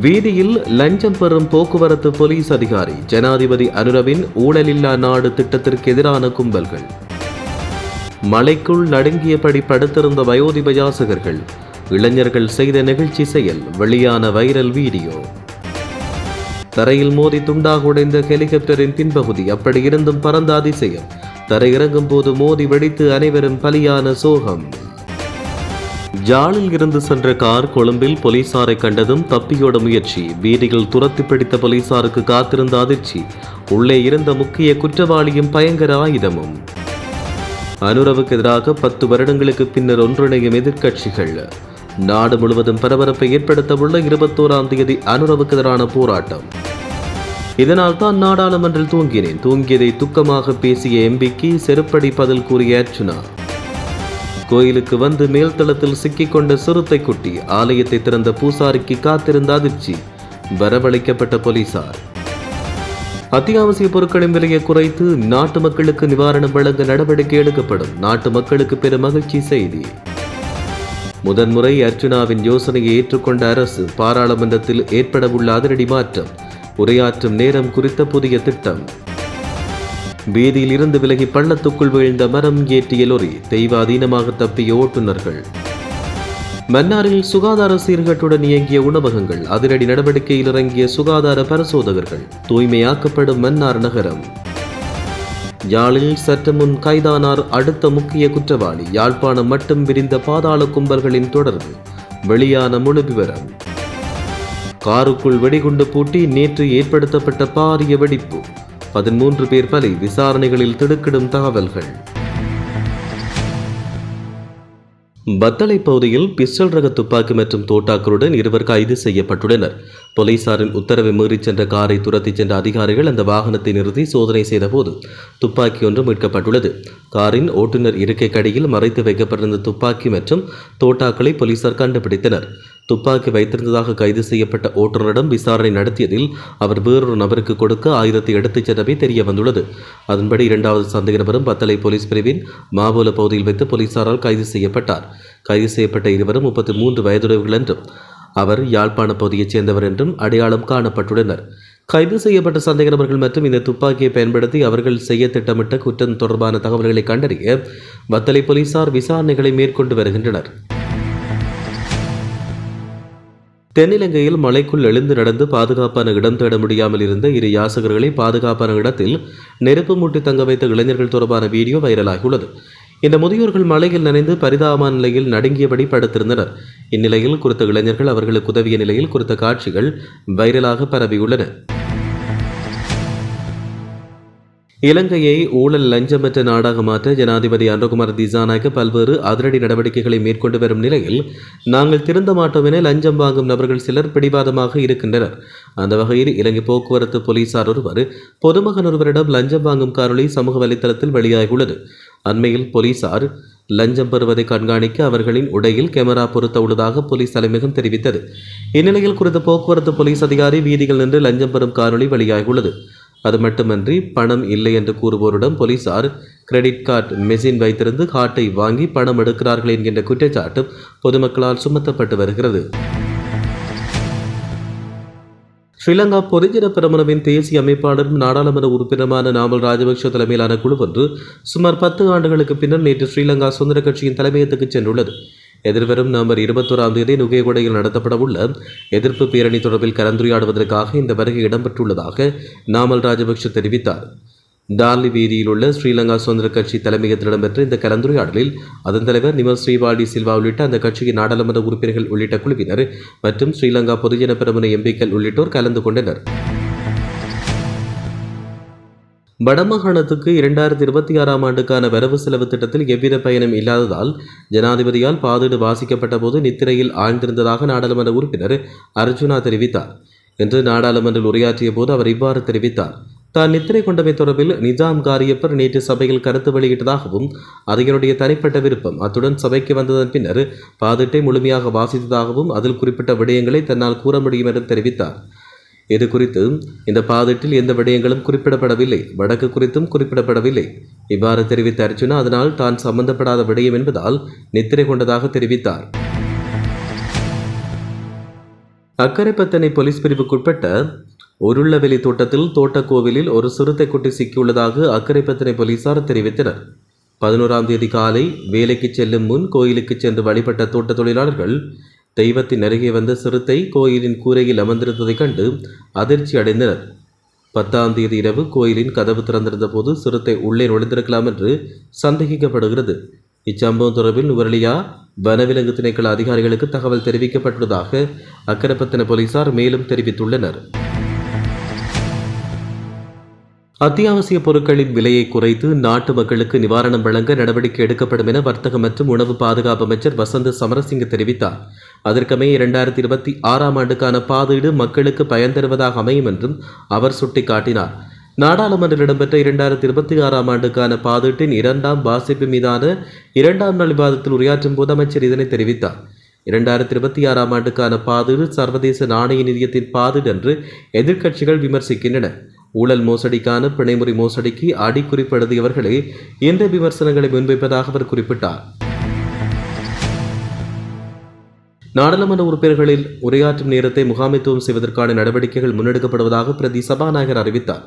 வீதியில் லஞ்சம் பெறும் போக்குவரத்து போலீஸ் அதிகாரி ஜனாதிபதி அனுரவின் ஊழலில்லா நாடு திட்டத்திற்கு எதிரான கும்பல்கள். மலைக்குள் நடுங்கியபடி படுத்திருந்த வயோதிப யாசகர்கள் இளைஞர்கள் செய்த நிகழ்ச்சி செயல் வெளியான வைரல் வீடியோ. தரையில் மோதி துண்டாக உடைந்த ஹெலிகாப்டரின் பின்பகுதி அப்படி இருந்தும் பறந்த அதிசயம். தரையிறங்கும் போது மோதி வெடித்து அனைவரும் பலியான சோகம். ஜாலில் இருந்து சென்ற கார் கொழும்பில் போலீசாரை கண்டதும் தப்பியோட முயற்சி. வீதியில் துரத்தி பிடித்த போலீசாருக்கு காத்திருந்த அதிர்ச்சி. உள்ளே இருந்த முக்கிய குற்றவாளியும் பயங்கர ஆயுதமும். அனுரவுக்கு எதிராக பத்து வருடங்களுக்கு பின்னர் ஒன்றிணையும் எதிர்க்கட்சிகள். நாடு முழுவதும் பரபரப்பை ஏற்படுத்தவுள்ள இருபத்தோராம் தேதி அனுரவுக்கு எதிரான போராட்டம். இதனால் தான் நாடாளுமன்றில் தூங்கினேன். தூங்கியதை துக்கமாக பேசிய எம்பிக்கு செருப்படி பதில் கூறிய அர்ச்சுனா கோயிலுக்கு வந்து மேல்தளத்தில் சிக்கிக்கொண்ட சிறுத்தை குட்டி ஆலயத்தை திறந்த பூசாரிக்கு காத்திருந்த அதிர்ச்சி. வரவழைக்கப்பட்ட போலீசார். அத்தியாவசிய பொருட்களின் விலையை குறைத்து நாட்டு மக்களுக்கு நிவாரணம் வழங்க நடவடிக்கை எடுக்கப்படும் நாட்டு மக்களுக்கு பெரும் மகிழ்ச்சி செய்தி. முதன்முறை அர்ஜுனாவின் யோசனையை ஏற்றுக்கொண்ட அரசு பாராளுமன்றத்தில் ஏற்படவுள்ள அதிரடி மாற்றம் உரையாற்றும் நேரம் குறித்த புதிய திட்டம். வீதியில் இருந்து விலகி பள்ளத்துக்குள் வீழ்ந்த மரம் ஏற்றிய லொரி தெய்வாதீனமாக தப்பிய ஓட்டுநர்கள். மன்னாரில் சுகாதார சீர்கேட்டுடன் இயங்கிய உணவகங்கள் அதிரடி நடவடிக்கையில் இறங்கிய சுகாதார பரிசோதகர்கள் தூய்மையாக்கப்படும் மன்னார் நகரம். யாழில் சற்று முன் கைதானார் அடுத்த முக்கிய குற்றவாளி. யாழ்ப்பாணம் மட்டும் விரிந்த பாதாள கும்பல்களின் தொடர்பு வெளியான முழு விவரம். காருக்குள் வெடிகுண்டு பூட்டி நேற்று ஏற்படுத்தப்பட்ட பாரிய வெடிப்பு. பதிமூன்று பேர் பலி விசாரணைகளில் திடுக்கிடும் தகவல்கள். பத்தளை பகுதியில் பிஸ்டல் ரக துப்பாக்கி மற்றும் தோட்டாக்களுடன் இருவர் கைது செய்யப்பட்டுள்ளனர். போலீசாரின் உத்தரவை மீறிச் சென்ற காரை துரத்தி சென்ற அதிகாரிகள் அந்த வாகனத்தை நிறுத்தி சோதனை செய்தபோது துப்பாக்கி ஒன்று மீட்கப்பட்டுள்ளது. காரின் ஓட்டுநர் இருக்கைக்கடியில் மறைத்து வைக்கப்பட்டிருந்த துப்பாக்கி மற்றும் தோட்டாக்களை போலீசார் கண்டுபிடித்தனர். துப்பாக்கி வைத்திருந்ததாக கைது செய்யப்பட்ட ஓட்டுநரிடம் விசாரணை நடத்தியதில் அவர் வேறொரு நபருக்கு கொடுக்க ஆயுதத்தை எடுத்துச் சென்றவை தெரிய வந்துள்ளது அதன்படி இரண்டாவது சந்தேக நபரும் பத்தலை போலீஸ் பிரிவின் மாபோல பகுதியில் வைத்து போலீசாரால் கைது செய்யப்பட்டார். கைது செய்யப்பட்ட இருவரும் முப்பத்தி மூன்று வயதுடையவர்கள் என்றும் அவர் யாழ்ப்பாண பகுதியைச் சேர்ந்தவர் என்றும் அடையாளம் காணப்பட்டுள்ளனர். கைது செய்யப்பட்ட சந்தேக நபர்கள் மற்றும் இந்த துப்பாக்கியை பயன்படுத்தி அவர்கள் செய்ய திட்டமிட்ட குற்றம் தொடர்பான தகவல்களை கண்டறிய வத்தலை போலீசார் விசாரணைகளை மேற்கொண்டு வருகின்றனர். தென்னிலங்கையில் மலைக்குள் எழுந்து நடந்து பாதுகாப்பான இடம் தேட முடியாமல் இருந்த இரு யாசகர்களை பாதுகாப்பான இடத்தில் நெருப்பு மூட்டி தங்க வைத்த இளைஞர்கள் தொடர்பான வீடியோ வைரலாகியுள்ளது. இந்த முதியோர்கள் மலையில் நனைந்து பரிதாப நிலையில் நடுங்கியபடி படுத்திருந்தனர். இந்நிலையில் குறித்த இளைஞர்கள் அவர்களுக்கு உதவிய நிலையில் குறித்த காட்சிகள் வைரலாக பரவியுள்ளன. இலங்கையை ஊழல் லஞ்சமற்ற நாடாக மாற்ற ஜனாதிபதி அன்றகுமார் திசாநாயக்க பல்வேறு அதிரடி நடவடிக்கைகளை மேற்கொண்டு வரும் நிலையில் நாங்கள் திருந்த மாட்டோம் என லஞ்சம் வாங்கும் நபர்கள் சிலர் பிடிவாதமாக இருக்கின்றனர். அந்த வகையில் இலங்கை போக்குவரத்து போலீசார் ஒருவர் பொதுமகன் ஒருவரிடம் லஞ்சம் வாங்கும் காரொலி சமூக வலைதளத்தில் வெளியாகியுள்ளது. அண்மையில் போலீசார் லஞ்சம் பெறுவதை கண்காணிக்க அவர்களின் உடையில் கேமரா பொருத்த உள்ளதாக போலீஸ் தலைமையகம் தெரிவித்தது. இந்நிலையில் குறித்த போக்குவரத்து போலீஸ் அதிகாரி வீதிகள் நின்று லஞ்சம் பெறும் காணொலி வெளியாகியுள்ளது. அது மட்டுமன்றி பணம் இல்லை என்று கூறுவோரிடம் போலீசார் கிரெடிட் கார்டு மெஷின் வைத்திருந்து காட்டை வாங்கி பணம் எடுக்கிறார்கள் என்கின்ற குற்றச்சாட்டு பொதுமக்களால் சுமத்தப்பட்டு வருகிறது. ஸ்ரீலங்கா பொதுஜன பிரமணவின் தேசிய அமைப்பாளரும் நாடாளுமன்ற உறுப்பினருமான நாமல் ராஜபக்ஷ தலைமையிலான குழு ஒன்று சுமார் பத்து ஆண்டுகளுக்கு பின்னர் நேற்று ஸ்ரீலங்கா சுதந்திர கட்சியின் தலைமையகத்துக்கு சென்றுள்ளது. எதிர்வரும் நவம்பர் இருபத்தோராம் தேதி நுகைகொடையில் நடத்தப்படவுள்ள எதிர்ப்பு பேரணி தொடர்பில் கலந்துரையாடுவதற்காக இந்த வருகை இடம்பெற்றுள்ளதாக நாமல் ராஜபக்ஷ தெரிவித்தார். டார்லி வீதியில் உள்ள ஸ்ரீலங்கா சுதந்திர கட்சி தலைமையகத்தில் இடம்பெற்ற இந்த கலந்துரையாடலில் அதன் தலைவர் நிமல் ஸ்ரீவாடி சில்வா உள்ளிட்ட அந்த கட்சியின் நாடாளுமன்ற உறுப்பினர்கள் உள்ளிட்ட குழுவினர் மற்றும் ஸ்ரீலங்கா பொதுஜன பெருமன எம்பிக்கள் உள்ளிட்டோர் கலந்து கொண்டனர். வடமாகாணத்துக்கு இரண்டாயிரத்தி இருபத்தி ஆறாம் ஆண்டுக்கான வரவு செலவு திட்டத்தில் எவ்வித பயனும் இல்லாததால் ஜனாதிபதியால் பாதீடு வாசிக்கப்பட்ட போது நித்திரையில் ஆழ்ந்திருந்ததாக நாடாளுமன்ற உறுப்பினர் அர்ஜுனா தெரிவித்தார். என்று நாடாளுமன்றில் உரையாற்றிய போது அவர் இவ்வாறு தெரிவித்தார். தான் நித்திரை கொண்டமை தொடர்பில் நிஜாம் காரியப்பர் நேற்று சபையில் கருத்து வெளியிட்டதாகவும் அது என்னுடைய தனிப்பட்ட விருப்பம் அத்துடன் சபைக்கு வந்ததன் பின்னர் பாதிட்டை முழுமையாக வாசித்ததாகவும் அதில் குறிப்பிட்ட விடயங்களை தன்னால் கூற முடியும் என்று தெரிவித்தார். இது குறித்து இந்த பாதிட்டில் எந்த விடயங்களும் குறிப்பிடப்படவில்லை. வடக்கு குறித்தும் குறிப்பிடப்படவில்லை. இவ்வாறு தெரிவித்த அர்ஜுனா அதனால் தான் சம்பந்தப்படாத விடயம் என்பதால் நித்திரை கொண்டதாக தெரிவித்தார். அக்கரைப்பத்தனை போலீஸ் பிரிவுக்குட்பட்ட உருள்ளவெளி தோட்டத்தில் தோட்டக்கோவிலில் ஒரு சிறுத்தை குட்டி சிக்கியுள்ளதாக அக்கரைப்பத்தனை போலீசார் தெரிவித்தனர். பதினோராம் தேதி காலை வேலைக்கு செல்லும் முன் கோயிலுக்கு சென்று வழிபட்ட தோட்ட தொழிலாளர்கள் தெய்வத்தின் அருகே வந்த சிறுத்தை கோயிலின் கூரையில் அமர்ந்திருந்ததைக் கண்டு அதிர்ச்சி அடைந்தனர். பத்தாம் தேதி இரவு கோயிலின் கதவு திறந்திருந்த போது சிறுத்தை உள்ளே நுழைந்திருக்கலாம் என்று சந்தேகிக்கப்படுகிறது. இச்சம்பவம் தொடர்பில் நுவரலியா வனவிலங்கு திணைக்கள அதிகாரிகளுக்கு தகவல் தெரிவிக்கப்பட்டுள்ளதாக அக்கரப்பத்தின போலீசார் மேலும் தெரிவித்துள்ளனர். அத்தியாவசிய பொருட்களின் விலையை குறைத்து நாட்டு மக்களுக்கு நிவாரணம் வழங்க நடவடிக்கை எடுக்கப்படும் என வர்த்தக மற்றும் உணவு பாதுகாப்பு அமைச்சர் வசந்த சமரசிங்க தெரிவித்தார். அதற்கமே இரண்டாயிரத்தி இருபத்தி ஆறாம் ஆண்டுக்கான பாதீடு மக்களுக்கு பயன் தருவதாக அமையும் என்றும் அவர் சுட்டிக்காட்டினார். நாடாளுமன்றில் இடம்பெற்ற இரண்டாயிரத்தி இருபத்தி ஆறாம் ஆண்டுக்கான பாதீட்டின் இரண்டாம் வாசிப்பு மீதான இரண்டாம் நாள் விவாதத்தில் உரையாற்றும் போது அமைச்சர் இதனை தெரிவித்தார். இரண்டாயிரத்தி இருபத்தி ஆறாம் ஆண்டுக்கான பாதீடு சர்வதேச நாணய நிதியத்தின் பாதீடு என்று எதிர்க்கட்சிகள் விமர்சிக்கின்றன. ஊழல் மோசடிக்கான பிணைமுறை மோசடிக்கு அடிக்குறிப்பு எழுதியவர்களே இந்த விமர்சனங்களை முன்வைப்பதாக அவர் குறிப்பிட்டார். நாடாளுமன்ற உறுப்பினர்களில் உரையாற்றும் நேரத்தை முகாமைத்துவம் செய்வதற்கான நடவடிக்கைகள் முன்னெடுக்கப்படுவதாக பிரதி சபாநாயகர் அறிவித்தார்.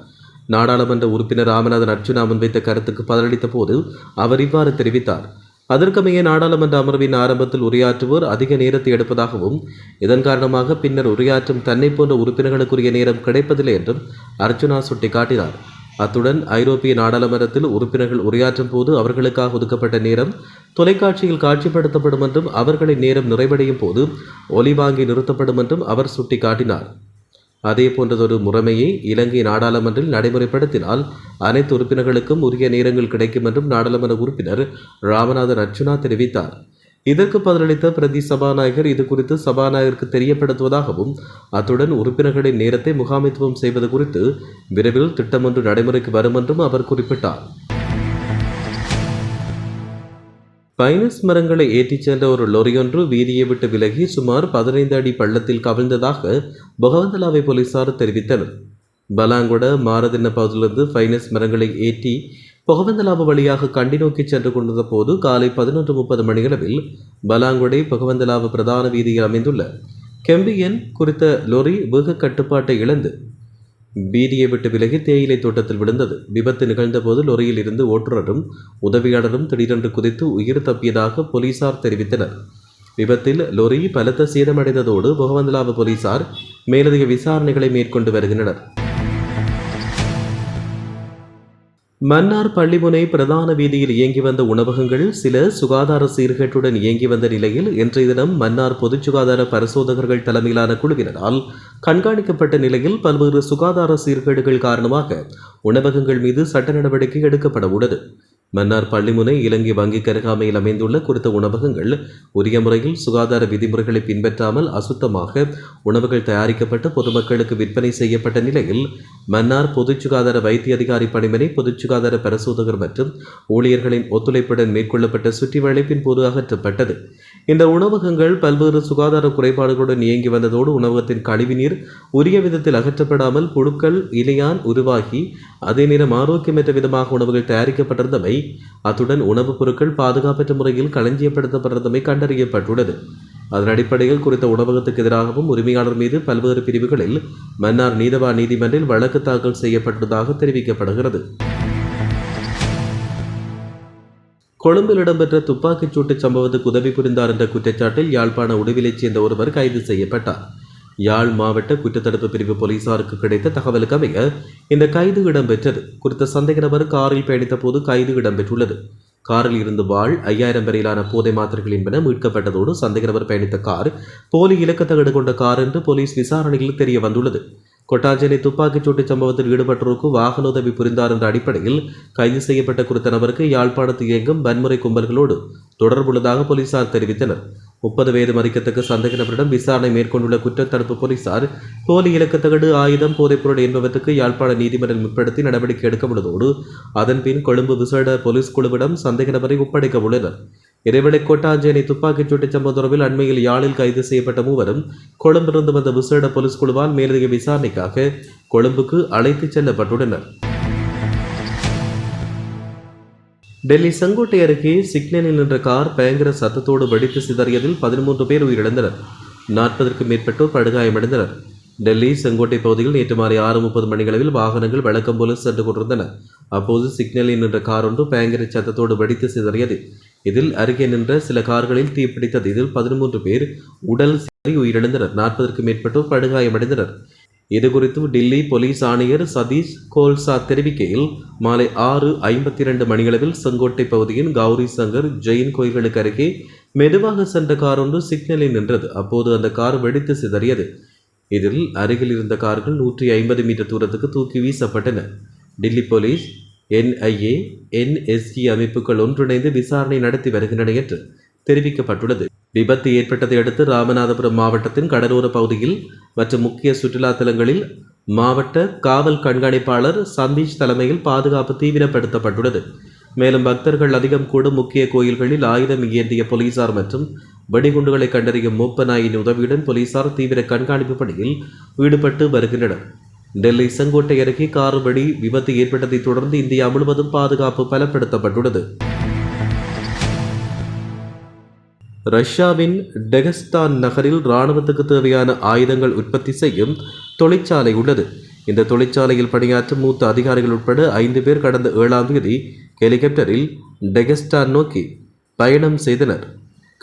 நாடாளுமன்ற உறுப்பினர் ராமநாதன் அர்ஜுனா முன்வைத்த கருத்துக்கு பதிலளித்த போது அவர் இவ்வாறு தெரிவித்தார். அதற்கமைய நாடாளுமன்ற அமர்வின் ஆரம்பத்தில் உரையாற்றுவோர் அதிக நேரத்தை எடுப்பதாகவும் இதன் காரணமாக பின்னர் உரையாற்றும் தன்னை போன்ற உறுப்பினர்களுக்குரிய நேரம் கிடைப்பதில்லை என்றும் அர்ஜுனா சுட்டிக்காட்டினார். அத்துடன் ஐரோப்பிய நாடாளுமன்றத்தில் உறுப்பினர்கள் உரையாற்றும் போது அவர்களுக்காக ஒதுக்கப்பட்ட நேரம் தொலைக்காட்சியில் காட்சிப்படுத்தப்படும் என்றும் அவர்களின் நேரம் நிறைவடையும் போது ஒலி வாங்கி நிறுத்தப்படும் என்றும் அவர் சுட்டிக்காட்டினார். அதே போன்றதொரு முறைமையை இலங்கை நாடாளுமன்றில் நடைமுறைப்படுத்தினால் அனைத்து உறுப்பினர்களுக்கும் உரிய நேரங்கள் கிடைக்கும் என்றும் நாடாளுமன்ற உறுப்பினர் ராமநாதன் அர்ச்சுனா தெரிவித்தார். இதற்கு பதிலளித்த பிரதி சபாநாயகர் இது குறித்து சபாநாயகருக்கு தெரியப்படுத்துவதாகவும் அத்துடன் உறுப்பினர்களின் நேரத்தை முகாமைத்துவம் செய்வது குறித்து விரைவில் திட்டம் ஒன்று நடைமுறைக்கு வரும் என்றும் அவர் குறிப்பிட்டார். பைனஸ் மரங்களை ஏற்றிச் சென்ற ஒரு லொரியொன்று வீதியை விட்டு விலகி சுமார் பதினைந்து அடி பள்ளத்தில் கவிழ்ந்ததாக பகவந்தலாவை போலீசார் தெரிவித்தனர். பலாங்குட மாரதின பகுதியிலிருந்து பைனஸ் மரங்களை ஏற்றி பகவந்தலாவு வழியாக கண்டி நோக்கி சென்று கொண்டிருந்த போது காலை பதினொன்று முப்பது மணியளவில் பலாங்குடை பகவந்தலாவு பிரதான வீதியில் அமைந்துள்ள கெம்பியன் குறித்த லொரி வேக கட்டுப்பாட்டை இழந்து பீதியை விட்டு விலகி தேயிலை தோட்டத்தில் விழுந்தது. விபத்து நிகழ்ந்தபோது லொரியில் இருந்து ஓட்டுநரும் உதவியாளரும் திடீரென்று குதித்து உயிர் தப்பியதாக போலீசார் தெரிவித்தனர். விபத்தில் லொரி பலத்த சேதமடைந்ததோடு முகமதுலாவு போலீசார் மேலதிக விசாரணைகளை மேற்கொண்டு வருகின்றனர். மன்னார் பள்ளிமுனை பிரதான வீதியில் இயங்கி வந்த உணவகங்கள் சில சுகாதார சீர்கேட்டுடன் இயங்கி வந்த நிலையில் இன்றைய தினம் மன்னார் பொது சுகாதார பரிசோதகர்கள் தலைமையிலான குழுவினரால் கண்காணிக்கப்பட்ட நிலையில் பல்வேறு சுகாதார சீர்கேடுகள் காரணமாக உணவகங்கள் மீது சட்ட நடவடிக்கை எடுக்கப்பட உள்ளது. மன்னார் பள்ளிமுனை இலங்கை வங்கி கருகாமையில் அமைந்துள்ள குறித்த உணவகங்கள் உரிய முறையில் சுகாதார விதிமுறைகளை பின்பற்றாமல் அசுத்தமாக உணவுகள் தயாரிக்கப்பட்டு பொதுமக்களுக்கு விற்பனை செய்யப்பட்ட நிலையில் மன்னார் பொது சுகாதார வைத்திய அதிகாரி பணிமனை பொது சுகாதார பரிசோதகர் மற்றும் ஊழியர்களின் ஒத்துழைப்புடன் மேற்கொள்ளப்பட்ட சுற்றி வளைப்பின் போது அகற்றப்பட்டது. இந்த உணவகங்கள் பல்வேறு சுகாதார குறைபாடுகளுடன் இயங்கி வந்ததோடு உணவகத்தின் கழிவுநீர் உரிய விதத்தில் அகற்றப்படாமல் புழுக்கள் இலையான் உருவாகி அதே நேரம் ஆரோக்கியமற்ற விதமாக உணவுகள் தயாரிக்கப்பட்டிருந்தமை அத்துடன் உணவுப் பொருட்கள் பாதுகாப்பற்ற முறையில் களஞ்சியப்படுத்தப்பட்டிருந்தமை கண்டறியப்பட்டுள்ளது. அதன் அடிப்படையில் குறித்த உணவகத்துக்கு எதிராகவும் உரிமையாளர் மீது பல்வேறு பிரிவுகளில் மன்னார் நீதவா நீதிமன்றில் வழக்கு தாக்கல் செய்யப்பட்டுள்ளதாக தெரிவிக்கப்படுகிறது. கொழும்பில் இடம்பெற்ற துப்பாக்கிச் சூட்டு சம்பவத்துக்கு உதவி புரிந்தார் என்ற குற்றச்சாட்டில் யாழ்ப்பாண உடுவிலைச் சேர்ந்த ஒருவர் கைது செய்யப்பட்டார். யாழ் மாவட்ட குற்றத்தடுப்பு பிரிவு போலீசாருக்கு கிடைத்த தகவலுக்கு அமைய இந்த கைது இடம்பெற்றது. குறித்த சந்தேக நபர் காரில் பயணித்த போது கைது இடம்பெற்றுள்ளது. காரில் இருந்து வாழ் ஐயாயிரம் வரையிலான போதை மாத்திரைகள் என்பன மீட்கப்பட்டதோடு சந்தேக நபர் பயணித்த கார் போலி இலக்கத்தகடு கொண்ட கார் என்று போலீஸ் விசாரணையில் தெரிய வந்துள்ளது கொட்டாஞ்சேரி துப்பாக்கிச்சூட்டு சம்பவத்தில் ஈடுபட்டோருக்கு வாகன உதவி புரிந்தார் என்ற அடிப்படையில் கைது செய்யப்பட்ட குறித்த நபருக்கு யாழ்ப்பாணத்தில் இயங்கும் வன்முறை கும்பல்களோடு தொடர்புள்ளதாக போலீசார் தெரிவித்தனர் முப்பது வயது மதிக்கத்துக்கு சந்தேக நபரிடம் விசாரணை மேற்கொண்டுள்ள குற்றத்தடுப்பு போலீசார் போலி இலக்கத்தகடு ஆயுதம் போதைப்பொருள் என்பவற்றுக்கு யாழ்ப்பாண நீதிமன்றம் முற்படுத்தி நடவடிக்கை எடுக்க உள்ளதோடு அதன்பின் கொழும்பு விசேட போலீஸ் குழுவிடம் சந்தேக நபரை ஒப்படைக்க உள்ளனர் இதேவேளை கோட்டாஞ்சேனை துப்பாக்கிச் சூட்டுச் சம்பவம் தொடர்பில் அண்மையில் யாழில் கைது செய்யப்பட்ட மூவரும் கொழும்பிலிருந்து வந்த விசேட போலீஸ் குழுவால் மேலதிக விசாரணைக்காக கொழும்புக்கு அழைத்துச் செல்லப்பட்டுள்ளனர். டெல்லி செங்கோட்டை அருகே சிக்னலில் நின்ற கார் பயங்கர சத்தத்தோடு வெடித்து சிதறியதில் பதிமூன்று பேர் உயிரிழந்தனர். நாற்பதற்கும் மேற்பட்டோர் படுகாயமடைந்தனர். டெல்லி செங்கோட்டை பகுதியில் நேற்று மாலை ஆறு முப்பது மணிகளவில் வாகனங்கள் வழக்கம் போல சென்று கொண்டிருந்தன. அப்போது சிக்னலில் நின்ற கார் ஒன்று பயங்கர சத்தத்தோடு வெடித்து சிதறியது. இதில் அருகே நின்ற சில கார்களில் தீப்பிடித்தது இதில் பதிமூன்று பேர் உடல் சிதறி உயிரிழந்தனர். நாற்பதற்கும் மேற்பட்டோர் படுகாயமடைந்தனர். இதுகுறித்து டில்லி போலீஸ் ஆணையர் சதீஷ் கோல்சா தெரிவிக்கையில் மாலை ஆறு ஐம்பத்தி இரண்டு மணியளவில் செங்கோட்டை பகுதியின் கௌரி சங்கர் ஜெயின் கோயில்களுக்கு அருகே மெதுவாக சென்ற கார் ஒன்று சிக்னலில் நின்றது. அப்போது அந்த கார் வெடித்து சிதறியது. இதில் அருகில் இருந்த கார்கள் நூற்றி ஐம்பது மீட்டர் தூரத்துக்கு தூக்கி வீசப்பட்டன. டில்லி போலீஸ் என்ஐஏ என்எஸ்இ அமைப்புகள் ஒன்றிணைந்து விசாரணை நடத்தி வருகின்றன என்று தெரிவிக்கப்பட்டுள்ளது. விபத்து ஏற்பட்டதை அடுத்து ராமநாதபுரம் மாவட்டத்தின் கடலோர பகுதியில் மற்றும் முக்கிய சுற்றுலா தலங்களில் மாவட்ட காவல் கண்காணிப்பாளர் சந்தீஷ் தலைமையில் பாதுகாப்பு தீவிரப்படுத்தப்பட்டுள்ளது. மேலும் பக்தர்கள் அதிகம் கூடும் முக்கிய கோயில்களில் ஆயுதம் ஏந்திய போலீசார் மற்றும் வெடிகுண்டுகளை கண்டறியும் மூப்ப நாயின் உதவியுடன் போலீசார் தீவிர கண்காணிப்பு பணியில் ஈடுபட்டு வருகின்றனர். டெல்லி செங்கோட்டை அருகே கார் வெடி விபத்து ஏற்பட்டதைத் தொடர்ந்து இந்தியா முழுவதும் பாதுகாப்பு பலப்படுத்தப்பட்டுள்ளது. ரஷ்யாவின் டெகஸ்தான் நகரில் இராணுவத்துக்கு தேவையான ஆயுதங்கள் உற்பத்தி செய்யும் தொழிற்சாலை உள்ளது. இந்த தொழிற்சாலையில் பணியாற்றும் மூத்த அதிகாரிகள் உட்பட ஐந்து பேர் கடந்த ஏழாம் தேதி ஹெலிகாப்டரில் டெகஸ்டான் நோக்கி பயணம் செய்தனர்.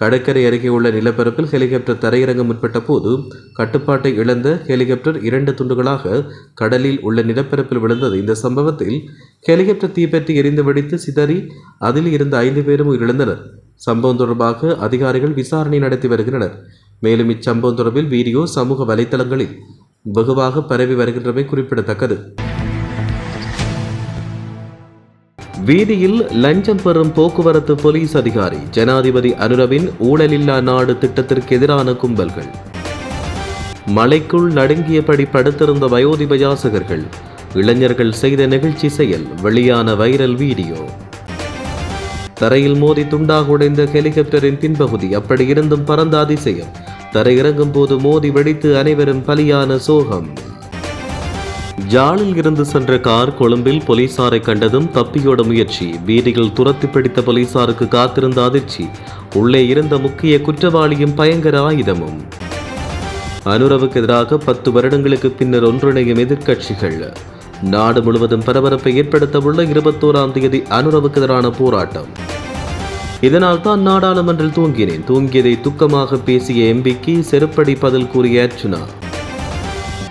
கடற்கரை அருகே உள்ள நிலப்பரப்பில் ஹெலிகாப்டர் தரையிறங்க முற்பட்ட போது கட்டுப்பாட்டை இழந்த ஹெலிகாப்டர் இரண்டு துண்டுகளாக கடலில் உள்ள நிலப்பரப்பில் விழுந்தது. இந்த சம்பவத்தில் ஹெலிகாப்டர் தீப்பற்றி எரிந்து வெடித்து சிதறி அதில் இருந்த ஐந்து பேரும் உயிரிழந்தனர். சம்பவம் தொடர்பாக அதிகாரிகள் விசாரணை நடத்தி வருகின்றனர். மேலும் இச்சம்பவம் தொடர்பில் வீடியோ சமூக வலைத்தளங்களில் வெகுவாக பரவி வருகின்றமை குறிப்பிடத்தக்கது. வீதியில் லஞ்சம் பெறும் போக்குவரத்து போலீஸ் அதிகாரி ஜனாதிபதி அனுரவின் ஊழலில்லா நாடு திட்டத்திற்கு எதிரான கும்பல்கள். மலைக்குள் நடுங்கியபடி படுத்திருந்த வயோதிப யாசகர்கள் இளைஞர்கள் செய்த நெகிழ்ச்சி செயல் வெளியான வைரல் வீடியோ. தரையில் மோதி துண்டாக உடைந்த ஹெலிகாப்டரின் பின்பகுதி அப்படி இருந்தும் பறந்த அதிசயம். தரையிறங்கும் போது மோதி வெடித்து அனைவரும் பலியான சோகம். ஜாலில் இருந்து சென்ற கார் கொழும்பில் போலீசாரை கண்டதும் தப்பியோட முயற்சி. வீதியில் துரத்தி பிடித்த போலீசாருக்கு காத்திருந்த அதிர்ச்சி. உள்ளே இருந்த முக்கிய குற்றவாளியும் பயங்கர ஆயுதமும். அனுரவுக்கு எதிராக பத்து வருடங்களுக்கு பின்னர் ஒன்றிணையும் எதிர்க்கட்சிகள். நாடு முழுவதும் பரபரப்பை ஏற்படுத்தவுள்ள இருபத்தோராம் தேதி அனுரவுக்கு எதிரான போராட்டம். இதனால் தான் நாடாளுமன்றில் தூங்கினேன். தூங்கியதை துக்கமாக பேசிய எம்பிக்கு செருப்படி பதில் கூறிய அர்ச்சுனா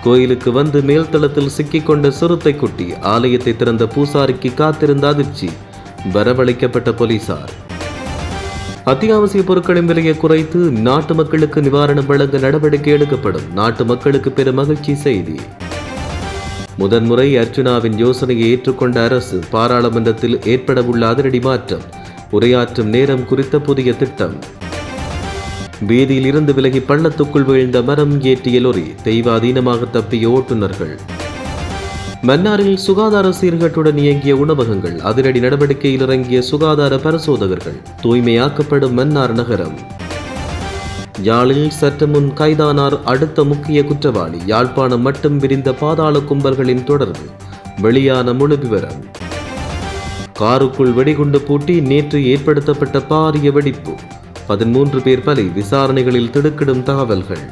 கோயிலுக்கு வந்து மேல்தளத்தில் சிக்கிக்கொண்ட சிறுத்தை குட்டி ஆலயத்தை திறந்த பூசாரிக்கு காத்திருந்த அதிர்ச்சி. வரவழைக்கப்பட்ட போலீசார். அத்தியாவசிய பொருட்களின் விலையை குறைத்து நாட்டு மக்களுக்கு நிவாரணம் வழங்க நடவடிக்கை எடுக்கப்படும் நாட்டு மக்களுக்கு பெரும் மகிழ்ச்சி செய்தி. முதன்முறை அர்ஜுனாவின் யோசனையை ஏற்றுக்கொண்ட அரசு பாராளுமன்றத்தில் ஏற்படவுள்ள அதிரடி மாற்றம் உரையாற்றும் நேரம் குறித்த புதிய திட்டம். வீதியிலிருந்து விலகி பள்ளத்துக்குள் வீழ்ந்த மரம் ஏற்றிய லொரி தெய்வாதீனமாக தப்பிய ஓட்டுநர்கள். மன்னாரில் சுகாதார சீர்கேட்டுடன் இயங்கிய உணவகங்கள் அதிரடி நடவடிக்கையில் இறங்கிய சுகாதார பரிசோதகர்கள் தூய்மையாக்கப்படும் மன்னார் நகரம். யாழில் சற்று முன் கைதானார் அடுத்த முக்கிய குற்றவாளி யாழ்ப்பாணம் மட்டும் விரிந்த பாதாள கும்பல்களின் தொடர்பு. வெளியான முழு விவரம். காருக்குள் வெடிகுண்டு பூட்டி நேற்று ஏற்படுத்தப்பட்ட பாரிய வெடிப்பு. பதிமூன்று பேர் பலி விசாரணைகளில் திடுக்கிடும் தகவல்கள்.